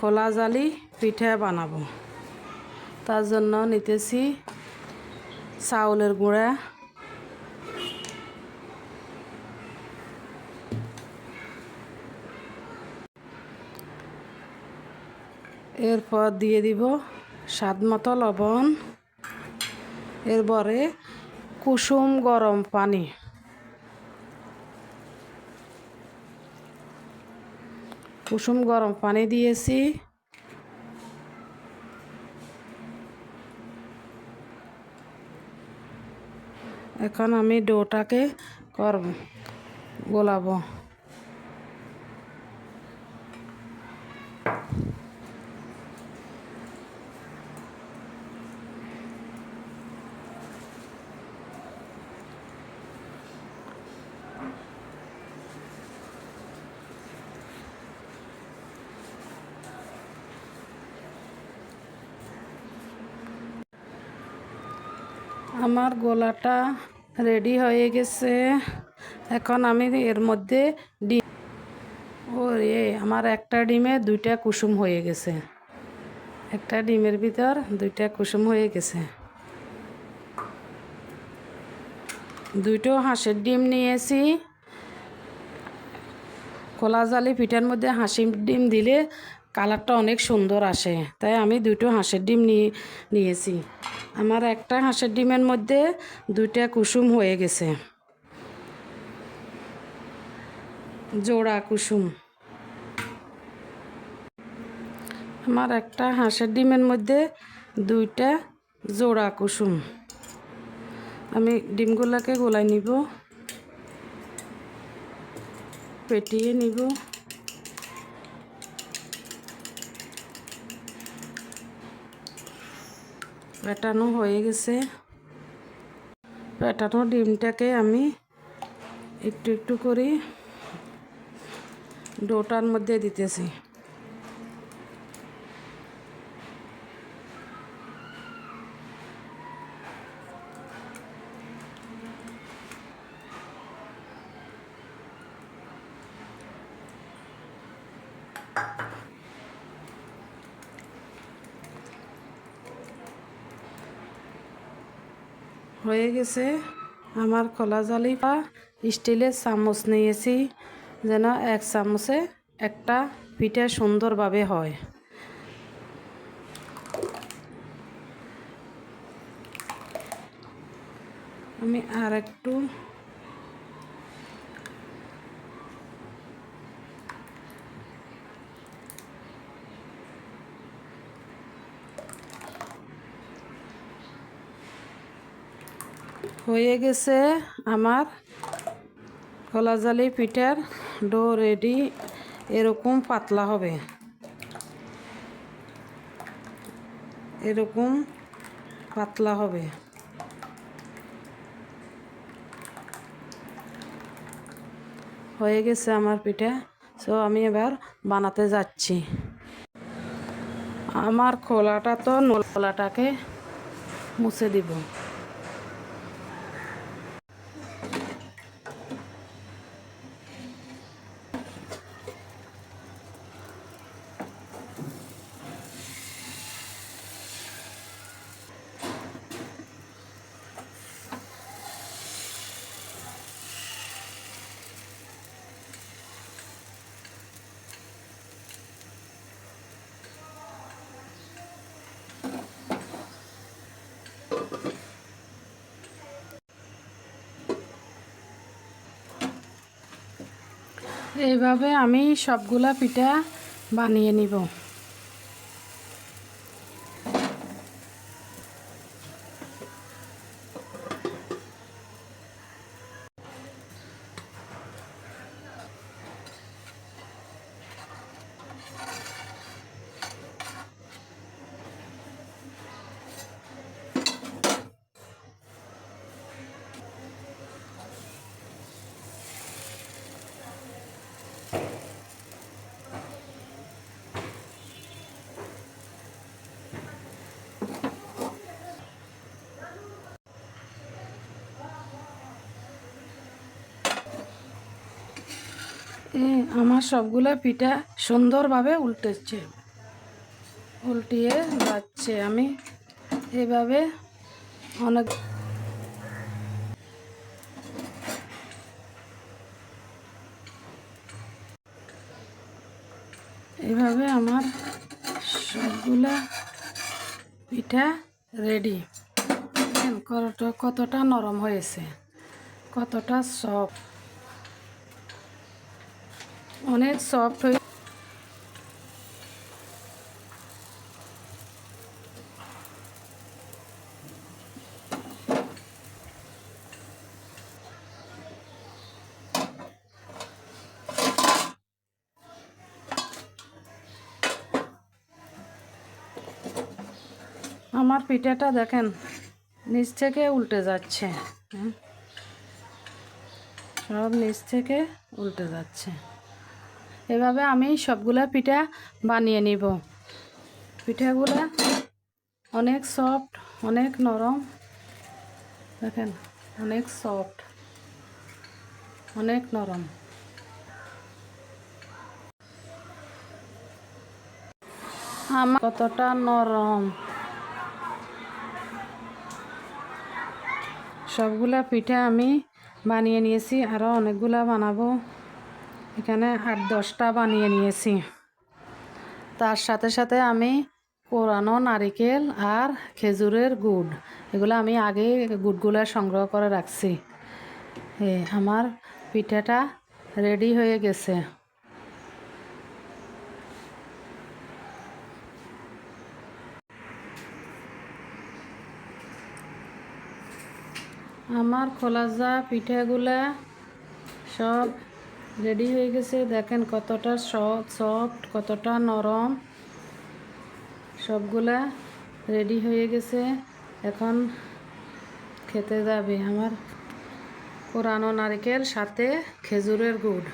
খোলা জালি পিঠা বানাবো। তার জন্য নিতেছি চাউলের গুঁড়া। এরপর দিয়ে দিব স্বাদ মতো লবণ। এরপরে কুসুম গরম পানি। কুসুম গরম পানি দিয়েছি। এখন আমি ডোটাকে করব গোলাবো। আমার গোলাটা রেডি হয়ে গেছে। এখন আমি এর মধ্যে ডিম ও রে আমার একটা ডিমে দুইটা কুসুম হয়ে গেছে। একটা ডিমের ভিতর দুইটা কুসুম হয়ে গেছে। দুইটো হাঁসের ডিম নিয়েছি। খোলা জালি পিঠার মধ্যে হাঁসির ডিম দিলে কালারটা অনেক সুন্দর আসে, তাই আমি দুটো হাঁসের ডিম নিয়ে, নিয়েছি। আমার একটা হাঁসের ডিমের মধ্যে দুইটা কুসুম হয়ে গেছে। জোড়া কুসুম। আমার একটা হাঁসের ডিমের মধ্যে দুইটা জোড়া কুসুম। আমি ডিমগুলোকে গোলাই নিব, পেটিয়ে নিব। পেটানো হয়ে গেছে। পেটানো ডিমটাকে আমি একটু একটু করে ডোটার মধ্যে দিতেছি। হয়ে গেছে। আমার কলা জালি বা স্টিলের চামচ নিয়েছি, যেন এক চামচে একটা পিঠা সুন্দরভাবে হয়। আমি আর একটু হয়ে গেছে আমার কলাজালি পিঠার ডো রেডি। এরকম পাতলা হবে। এরকম পাতলা হবে। হয়ে গেছে আমার পিঠা। সো আমি এবার বানাতে যাচ্ছি। আমার খোলাটা তো নোলাটাকে মুছে দিব। এইভাবে আমি সবগুলা পিঠা বানিয়ে নিব। আমার সবগুলা পিঠা সুন্দরভাবে উল্টেছে। উল্টিয়ে যাচ্ছে আমি। এভাবে অনেক এভাবে আমার সবগুলা পিঠা রেডি কতটা নরম হয়েছে, কতটা সফট অনেক সফট হয়ে আমার পিঠাটা দেখেন, নিচ থেকে উল্টে যাচ্ছে। সব নিচ থেকে উল্টে যাচ্ছে এভাবে আমি সবগুলা পিঠা বানিয়ে নিব। পিঠাগুলা অনেক সফট অনেক নরম। দেখেন, অনেক সফট অনেক নরম। আমার কতটা নরম। সবগুলা পিঠা আমি বানিয়ে নিয়েছি আরও অনেকগুলা বানাবো। এখানে আট দশটা বানিয়ে নিয়েছি। তার সাথে সাথে আমি কোরানো নারিকেল আর খেজুরের গুড়, এগুলো আমি আগে গুড়গুলা সংগ্রহ করে রাখছি। আমার পিঠাটা রেডি হয়ে গেছে। আমার খোলাজা পিঠাগুলা সব রেডি হয়ে গেছে। দেখেন কতটা সফট কতটা নরম। সবগুলা রেডি হয়ে গেছে। এখন খেতে যাবে আমার পুরানো নারকেল, সাথে খেজুরের গুড়।